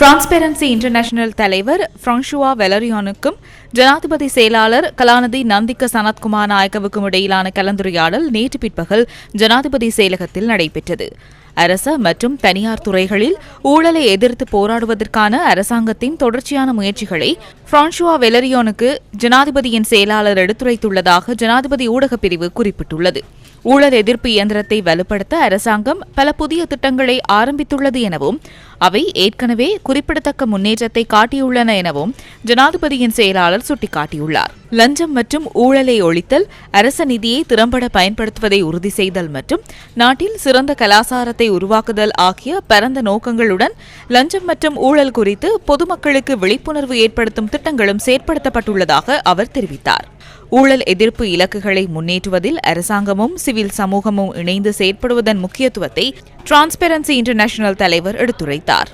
Transparency international தலைவர் Francois வெலரியானுக்கும் ஜனாதிபதி செயலாளர் கலாநிதி நந்திக்க சனத்குமார் நாயக்கவுக்கும் இடையிலான கலந்துரையாடல் நேற்று பிற்பகல் ஜனாதிபதி செயலகத்தில் நடைபெற்றது. அரச மற்றும் தனியார் துறைகளில் ஊழலை எதிர்த்து போராடுவதற்கான அரசாங்கத்தின் தொடர்ச்சியான முயற்சிகளை பிரான்சுவா வெலரியோனுக்கு ஜனாதிபதியின் செயலாளர் எடுத்துரைத்துள்ளதாக ஜனாதிபதி ஊடகப் பிரிவு குறிப்பிட்டுள்ளது. ஊழல் எதிர்ப்பு இயந்திரத்தை வலுப்படுத்த அரசாங்கம் பல புதிய திட்டங்களை ஆரம்பித்துள்ளது எனவும் அவை ஏற்கனவே குறிப்பிடத்தக்க முன்னேற்றத்தை காட்டியுள்ளன எனவும் ஜனாதிபதியின் செயலாளர் சுட்டிக்காட்டியுள்ளார். லஞ்சம் மற்றும் ஊழலை ஒழித்தல் அரச நிதியை திறம்பட பயன்படுத்துவதை உறுதி செய்தல் மற்றும் நாட்டில் சிறந்த கலாசாரத்தை உருவாக்குதல் ஆகிய பரந்த நோக்கங்களுடன் லஞ்சம் மற்றும் ஊழல் குறித்து பொதுமக்களுக்கு விழிப்புணர்வு ஏற்படுத்தும் திட்டங்களும் செயற்படுத்தப்பட்டுள்ளதாக அவர் தெரிவித்தார். ஊழல் எதிர்ப்பு இலக்குகளை முன்னேற்றுவதில் அரசாங்கமும் சிவில் சமூகமும் இணைந்து செயற்படுவதன் முக்கியத்துவத்தை டிரான்ஸ்பெரன்சி இன்டர்நேஷனல் தலைவர் எடுத்துரைத்தார்.